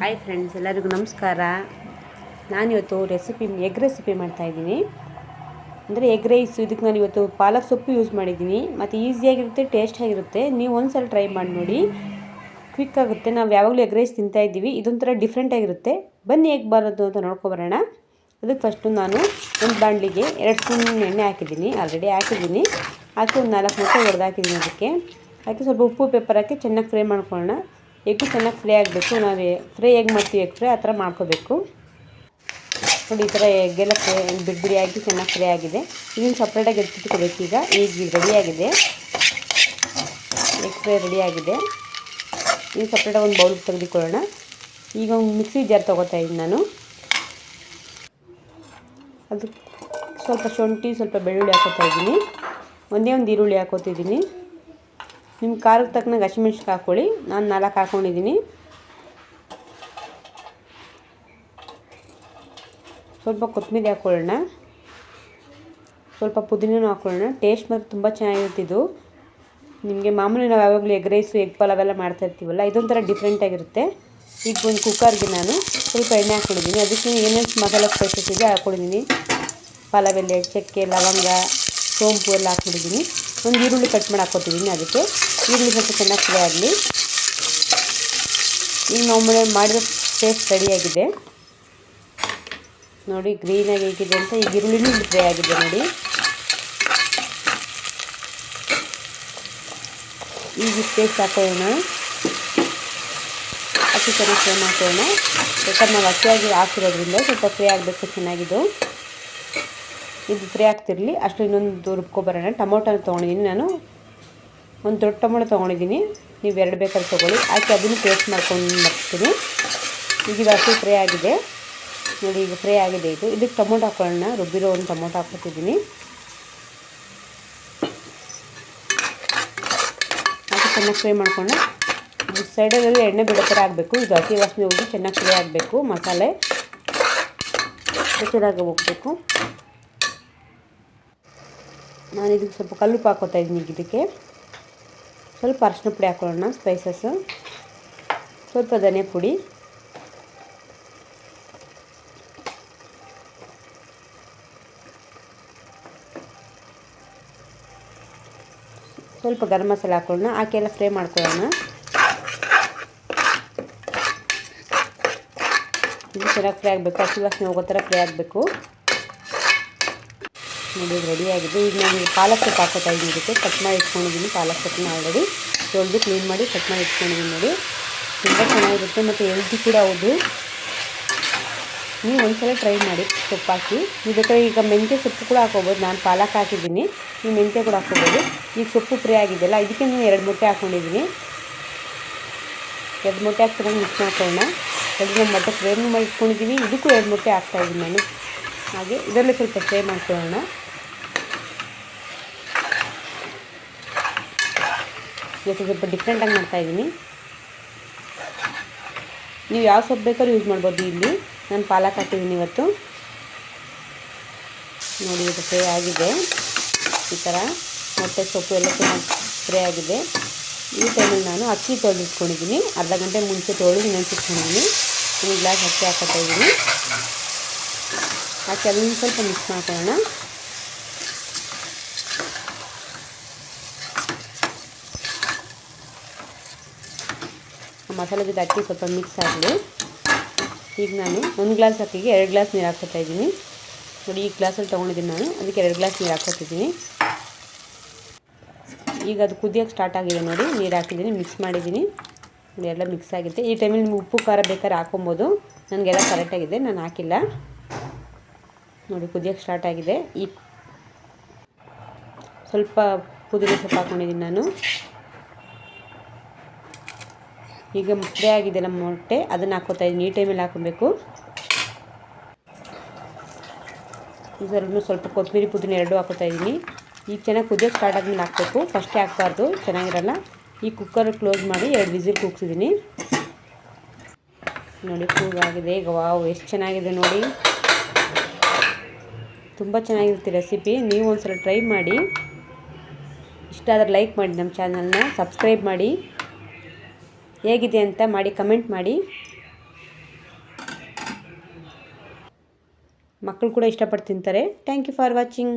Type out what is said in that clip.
Hi friends ಎಲ್ಲರಿಗೂ ನಮಸ್ಕಾರ. ನಾನಿವತ್ತು ರೆಸಿಪಿ ಎಗ್ ರೆಸಿಪಿ ಮಾಡ್ತಾಯಿದ್ದೀನಿ ಅಂದರೆ ಎಗ್ ರೈಸ್ ಇದಕ್ಕೆ ನಾನು ಇವತ್ತು ಪಾಲಕ್ ಸೊಪ್ಪು ಯೂಸ್ ಮಾಡಿದ್ದೀನಿ. ಮತ್ತು ಈಸಿಯಾಗಿರುತ್ತೆ ಟೇಸ್ಟ್ ಆಗಿರುತ್ತೆ. ನೀವು ಒಂದ್ಸಲ ಟ್ರೈ ಮಾಡಿ ನೋಡಿ. ಕ್ವಿಕ್ ಆಗುತ್ತೆ. ನಾವು ಯಾವಾಗಲೂ ಎಗ್ ರೈಸ್ ತಿಂತಾಯಿದ್ದೀವಿ ಇದೊಂಥರ ಡಿಫ್ರೆಂಟ್ ಆಗಿರುತ್ತೆ. ಬನ್ನಿ ಹೇಗೆ ಬರೋದು ಅಂತ ನೋಡ್ಕೊಬರೋಣ ಅದಕ್ಕೆ ಫಸ್ಟು ನಾನು ಒಂದು ಬಾಣಲಿಗೆ ಎರಡು ಸ್ಪೂನ್ ಎಣ್ಣೆ ಹಾಕಿದ್ದೀನಿ. ಆಲ್ರೆಡಿ ಹಾಕಿದ್ದೀನಿ. ಹಾಕಿ ಒಂದು ನಾಲ್ಕು ಮೊಟ್ಟೆ ಹೊಡೆದು ಹಾಕಿದ್ದೀನಿ ಅದಕ್ಕೆ. ಹಾಕಿ ಸ್ವಲ್ಪ ಉಪ್ಪು ಪೇಪರ್ ಹಾಕಿ ಚೆನ್ನಾಗಿ ಫ್ರೈ ಮಾಡ್ಕೊಳ್ಳೋಣ. ಎಗ್ಗು ಚೆನ್ನಾಗಿ ಫ್ರೈ ಆಗಬೇಕು. ನಾವು ಫ್ರೈ ಹೇಗೆ ಮಾಡ್ತೀವಿ ಎಗ್ ಫ್ರೈ ಆ ಥರ ಮಾಡ್ಕೋಬೇಕು. ನೋಡಿ, ಈ ಥರ ಎಗ್ಗೆಲ್ಲ ಫ್ರೈ ಬಿಡಿ ಬಿಡಿಯಾಗಿ ಚೆನ್ನಾಗಿ ಫ್ರೈ ಆಗಿದೆ. ಇದನ್ನು ಸಪ್ರೇಟಾಗಿ ಎತ್ತಿಟ್ಕೋಬೇಕು ಈಗ. ಈಗ ರೆಡಿಯಾಗಿದೆ ಎಗ್ ಫ್ರೈ ರೆಡಿಯಾಗಿದೆ ಈಗ ಸಪ್ರೇಟಾಗಿ ಒಂದು ಬೌಲ್ಗೆ ತೆಗೆದುಕೊಳ್ಳೋಣ. ಈಗ ಒಂದು ಮಿಕ್ಸಿ ಜಾರ್ ತೊಗೋತಾ ಇದ್ದೀನಿ ನಾನು. ಅದು ಸ್ವಲ್ಪ ಶುಂಠಿ, ಸ್ವಲ್ಪ ಬೆಳ್ಳುಳ್ಳಿ ಹಾಕೋತಾ ಇದ್ದೀನಿ. ಒಂದೇ ಒಂದು ಈರುಳ್ಳಿ ಹಾಕೋತಿದ್ದೀನಿ. ನಿಮ್ಮ ಖಾರಕ್ಕೆ ತಕ್ಕನಾಗ ಹಸಿಮೆಣ್ಸಿಗೆ ಹಾಕ್ಕೊಳ್ಳಿ. ನಾನು ನಾಲ್ಕು ಹಾಕ್ಕೊಂಡಿದ್ದೀನಿ ಸ್ವಲ್ಪ ಕೊತ್ತಂಬರಿ ಹಾಕ್ಕೊಳ್ಳೋಣ ಸ್ವಲ್ಪ ಪುದೀನೂ ಹಾಕ್ಕೊಳ್ಳೋಣ ಟೇಸ್ಟ್ ಮಾತ್ರ ತುಂಬ ಇದು. ನಿಮಗೆ ಮಾಮೂಲಿ ನಾವು ಯಾವಾಗಲೂ ಎಗ್ ರೈಸು, ಎಗ್ ಪಲಾವ್ ಎಲ್ಲ ಮಾಡ್ತಾ ಇರ್ತೀವಲ್ಲ, ಇದೊಂಥರ ಡಿಫ್ರೆಂಟಾಗಿರುತ್ತೆ ಈಗ ಒಂದು ಕುಕ್ಕರ್ಗೆ ನಾನು ಸ್ವಲ್ಪ ಎಣ್ಣೆ ಹಾಕ್ಕೊಂಡಿದ್ದೀನಿ. ಅದಕ್ಕೆ ಏನೇನು ಮಸಾಲೆ ಸ್ಪೈಸಸ್ ಇದೆ ಹಾಕ್ಕೊಂಡಿದ್ದೀನಿ ಪಲಾವ್ ಎಲೆ, ಚಕ್ಕೆ, ಲವಂಗ, ಸೋಂಪು ಎಲ್ಲ ಹಾಕ್ಬಿಟ್ಟಿದ್ದೀನಿ ಒಂದು ಈರುಳ್ಳಿ ಕಟ್ ಮಾಡಿ ಹಾಕ್ಕೊತಿದ್ದೀನಿ ಅದಕ್ಕೆ ಈರುಳ್ಳಿ ಸ್ವಲ್ಪ ಚೆನ್ನಾಗಿ ಫ್ರೈ ಆಗಲಿ. ಈಗ ನಾವು ಮಾಡಿರೋ ಪೇಸ್ಟ್ ರೆಡಿಯಾಗಿದೆ ನೋಡಿ ಗ್ರೀನಾಗಿ ಹೇಗಿದೆ ಅಂತ ಈಗ ಈರುಳ್ಳಿನೂ ಫ್ರೈ ಆಗಿದೆ ನೋಡಿ. ಈಗ ಪೇಸ್ಟ್ ಹಾಕೋಣ. ಅಕ್ಕಿ ಚೆನ್ನಾಗಿ ಫ್ರೈ ಮಾಡ್ಕೊಳ್ಳೋಣ. ಯಾಕಂದ್ರೆ ನಾವು ಅಕ್ಕಿಯಾಗಿ ಹಾಕಿರೋದ್ರಿಂದ ಸ್ವಲ್ಪ ಫ್ರೈ ಆಗಬೇಕು, ಚೆನ್ನಾಗಿದ್ದು. ಇದು ಫ್ರೈ ಆಗ್ತಿರಲಿ. ಅಷ್ಟು ಇನ್ನೊಂದು ರುಬ್ಕೊಬರೋಣ ಟೊಮೊಟೊನ ತೊಗೊಂಡಿದ್ದೀನಿ ನಾನು. ಒಂದು ದೊಡ್ಡ ಟೊಮೊಟೊ ತೊಗೊಂಡಿದ್ದೀನಿ ನೀವು ಎರಡು ಬೇಕಾದ್ರೆ ತೊಗೊಳ್ಳಿ. ಹಾಕಿ ಅದನ್ನು ಪೇಸ್ಟ್ ಮಾಡ್ಕೊಂಡು ಬರ್ತೀನಿ ಈಗ ಇದು ಹಸಿ ಫ್ರೈ ಆಗಿದೆ. ನೋಡಿ, ಈಗ ಫ್ರೈ ಆಗಿದೆ ಇದು. ಇದಕ್ಕೆ ಟೊಮೊಟೊ ಹಾಕೊಳ್ಳೋಣ. ರುಬ್ಬಿರೋ ಒಂದು ಟೊಮೊಟೊ ಹಾಕ್ಕೊತಿದ್ದೀನಿ ಹಾಕಿ ಚೆನ್ನಾಗಿ ಫ್ರೈ ಮಾಡ್ಕೊಂಡು ಸೈಡಲ್ಲಿ ಎಣ್ಣೆ ಬಿಡೋ ಥರ ಆಗಬೇಕು. ಇದು ಹಸಿ ವಾಸನೆ ಹೋಗಿ ಚೆನ್ನಾಗಿ ಫ್ರೈ ಆಗಬೇಕು. ಮಸಾಲೆ. ಚೆನ್ನಾಗಿ ಹೋಗಬೇಕು. ನಾನು ಇದಕ್ಕೆ ಸ್ವಲ್ಪ ಕಲ್ಲುಪ್ಪು ಹಾಕೋತಾ ಇದ್ದೀನಿ ಈಗ ಇದಕ್ಕೆ ಸ್ವಲ್ಪ ಅರಶಿನ ಪುಡಿ ಹಾಕೊಳ್ಳೋಣ ಸ್ಪೈಸಸ್ಸು ಸ್ವಲ್ಪ ಧನಿಯ ಪುಡಿ. ಸ್ವಲ್ಪ ಗರಂ ಮಸಾಲೆ ಹಾಕೊಳ್ಳೋಣ ಹಾಕಿ ಎಲ್ಲ ಫ್ರೈ ಮಾಡ್ಕೊಳ್ಳೋಣ. ಇದು ಚೆನ್ನಾಗಿ ಫ್ರೈ ಆಗಬೇಕು, ಹಸಿ ವಾಸನೆ ಹೋಗೋ ಥರ ಫ್ರೈ ಆಗಬೇಕು. ನೋಡಿ ರೆಡಿಯಾಗಿದೆ ಈಗ ನಾನು ಪಾಲಕ್ ಸೊಪ್ಪು ಹಾಕೋತಾ ಇದ್ದೀನಿ ಇದಕ್ಕೆ. ಕಟ್ ಮಾಡಿ ಇಟ್ಕೊಂಡಿದ್ದೀನಿ ಪಾಲಕ್ ಸೊಪ್ಪನ್ನ ಆಲ್ರೆಡಿ ತೊಳೆದು ಕ್ಲೀನ್ ಮಾಡಿ ಕಟ್ ಮಾಡಿ ಇಟ್ಕೊಂಡಿದ್ದೀನಿ ನೋಡಿ. ತುಂಬ ಚೆನ್ನಾಗಿರುತ್ತೆ ಮತ್ತು ಹೆಲ್ದಿ ಕೂಡ ಹೌದು. ನೀವು ಒಂದ್ಸಲ ಟ್ರೈ ಮಾಡಿ ಸೊಪ್ಪು ಹಾಕಿ. ನೀವು ಈಗ ಮೆಂತ್ಯೆ ಸೊಪ್ಪು ಕೂಡ ಹಾಕೋಬೋದು. ನಾನು ಪಾಲಕ್ ಹಾಕಿದ್ದೀನಿ. ನೀವು ಮೆಂತ್ಯೆ ಕೂಡ ಹಾಕೋಬೋದು. ಈಗ ಸೊಪ್ಪು ಫ್ರೈ ಆಗಿದೆಯಲ್ಲ ಇದಕ್ಕೆ ನಾನು ಎರಡು ಮೊಟ್ಟೆ ಹಾಕ್ಕೊಂಡಿದ್ದೀನಿ ಎರಡು ಮೊಟ್ಟೆ ಹಾಕ್ತಾರೆ ಮಿಕ್ಸ್ ಮಾಡ್ಕೊಳ್ಳೋಣ. ಎರಡು ಮೊಟ್ಟೆ ಫ್ರೈ ಮಾಡಿ ಇಟ್ಕೊಂಡಿದ್ದೀನಿ. ಇದಕ್ಕೂ ಎರಡು ಮೊಟ್ಟೆ ಹಾಕ್ತಾಯಿದ್ದೀನಿ ನಾನು. ಹಾಗೆ ಇದರಲ್ಲೇ ಸ್ವಲ್ಪ ಫ್ರೈ ಮಾಡ್ಕೊಳ್ಳೋಣ. ಇವತ್ತು ಸ್ವಲ್ಪ ಡಿಫ್ರೆಂಟಾಗಿ ಮಾಡ್ತಾಯಿದ್ದೀನಿ ನೀವು ಯಾವ ಸೊಪ್ಪು ಬೇಕಾದ್ರೂ ಯೂಸ್ ಮಾಡ್ಬೋದು ಇಲ್ಲಿ. ನಾನು ಪಾಲಕ್ ಹಾಕಿದ್ದೀನಿ ಇವತ್ತು. ನೋಡಿ, ಇದು ಫ್ರೈ ಆಗಿದೆ. ಈ ಥರ ಮೊಟ್ಟೆ ಸೊಪ್ಪು ಎಲ್ಲ ಫ್ರೈ ಆಗಿದೆ. ಈ ಟೈಮಲ್ಲಿ ನಾನು ಅಕ್ಕಿ ತೊಳೆದಿಟ್ಕೊಂಡಿದ್ದೀನಿ. ಅರ್ಧ ಗಂಟೆ ಮುಂಚೆ ತೊಳೆದು ನೆನೆಸಿಟ್ಕೊಂಡಿದ್ದೀನಿ ಒಂದು ಗ್ಲಾಸ್ ಅಕ್ಕಿ ಹಾಕೋತಾ ಇದ್ದೀನಿ. ಹಾಕಿ ಅದನ್ನು ಸ್ವಲ್ಪ ಮಿಕ್ಸ್ ಮಾಡ್ಕೊಳ್ಳೋಣ. ಮಸಾಲೆ ಜೊತೆ ಅಕ್ಕಿ ಸ್ವಲ್ಪ ಮಿಕ್ಸ್ ಆಗಲಿ ಈಗ ನಾನು ಒಂದು ಗ್ಲಾಸ್ ಅಕ್ಕಿಗೆ ಎರಡು ಗ್ಲಾಸ್ ನೀರು ಹಾಕ್ಕೊತಾ ಇದ್ದೀನಿ. ನೋಡಿ, ಈ ಗ್ಲಾಸಲ್ಲಿ ತೊಗೊಂಡಿದ್ದೀನಿ ನಾನು. ಅದಕ್ಕೆ ಎರಡು ಗ್ಲಾಸ್ ನೀರು ಹಾಕ್ಕೊತಿದ್ದೀನಿ. ಈಗ ಅದು ಕುದಿಯೋಕ್ಕೆ ಸ್ಟಾರ್ಟ್ ಆಗಿದೆ ನೋಡಿ. ನೀರು ಹಾಕಿದ್ದೀನಿ ಮಿಕ್ಸ್ ಮಾಡಿದ್ದೀನಿ. ಎಲ್ಲ ಮಿಕ್ಸ್ ಆಗಿದೆ ಈ ಟೈಮಲ್ಲಿ ನಿಮ್ಗೆ ಉಪ್ಪು, ಖಾರ ಬೇಕಾದ್ರೆ ಹಾಕೊಬೋದು ನನಗೆಲ್ಲ ಕರೆಕ್ಟಾಗಿದೆ ನಾನು ಹಾಕಿಲ್ಲ. ನೋಡಿ ಕುದಿಯೋಕ್ಕೆ ಸ್ಟಾರ್ಟ್ ಆಗಿದೆ. ಈ ಸ್ವಲ್ಪ ಪುದೀನ ಸೊಪ್ಪು ಹಾಕ್ಕೊಂಡಿದ್ದೀನಿ ನಾನು. ಈಗ ಫ್ರೈ ಆಗಿದೆ ನಮ್ಮ ಮೊಟ್ಟೆ. ಅದನ್ನು ಹಾಕೋತಾ ಇದ್ದೀನಿ. ಈ ಟೈಮಲ್ಲಿ ಹಾಕೋಬೇಕು. ಸ್ವಲ್ಪ ಸ್ವಲ್ಪ ಕೊತ್ತಂಬರಿ ಪುದೀನ ಎರಡೂ ಹಾಕೋತಾ ಇದ್ದೀನಿ. ಈಗ ಚೆನ್ನಾಗಿ ಕುದಿಯೋಕೆ ಸ್ಟಾರ್ಟ್ ಆದ್ಮೇಲೆ ಹಾಕಬೇಕು. ಫಸ್ಟೇ ಹಾಕ್ಬಾರ್ದು. ಚೆನ್ನಾಗಿರಲ್ಲ. ಈ ಕುಕ್ಕರ್ ಕ್ಲೋಸ್ ಮಾಡಿ ಎರಡು ವಿಸಿಲ್ ಕೂಗ್ಸಿದ್ದೀನಿ. ನೋಡಿ ಕೂಗಾಗಿದೆ ಈಗ ವಾವ್, ಎಷ್ಟು ಚೆನ್ನಾಗಿದೆ ನೋಡಿ. ತುಂಬ ಚೆನ್ನಾಗಿರುತ್ತೆ ರೆಸಿಪಿ ನೀವು ಒಂದ್ಸಲ ಟ್ರೈ ಮಾಡಿ. ಇಷ್ಟ ಆದರೆ ಲೈಕ್ ಮಾಡಿ ನಮ್ಮ ಚಾನಲ್ನ ಸಬ್ಸ್ಕ್ರೈಬ್ ಮಾಡಿ. ಹೇಗಿದೆ ಅಂತ ಮಾಡಿ ಕಮೆಂಟ್ ಮಾಡಿ. ಮಕ್ಕಳು ಕೂಡ ಇಷ್ಟಪಟ್ಟು ತಿಂತಾರೆ. Thank you for watching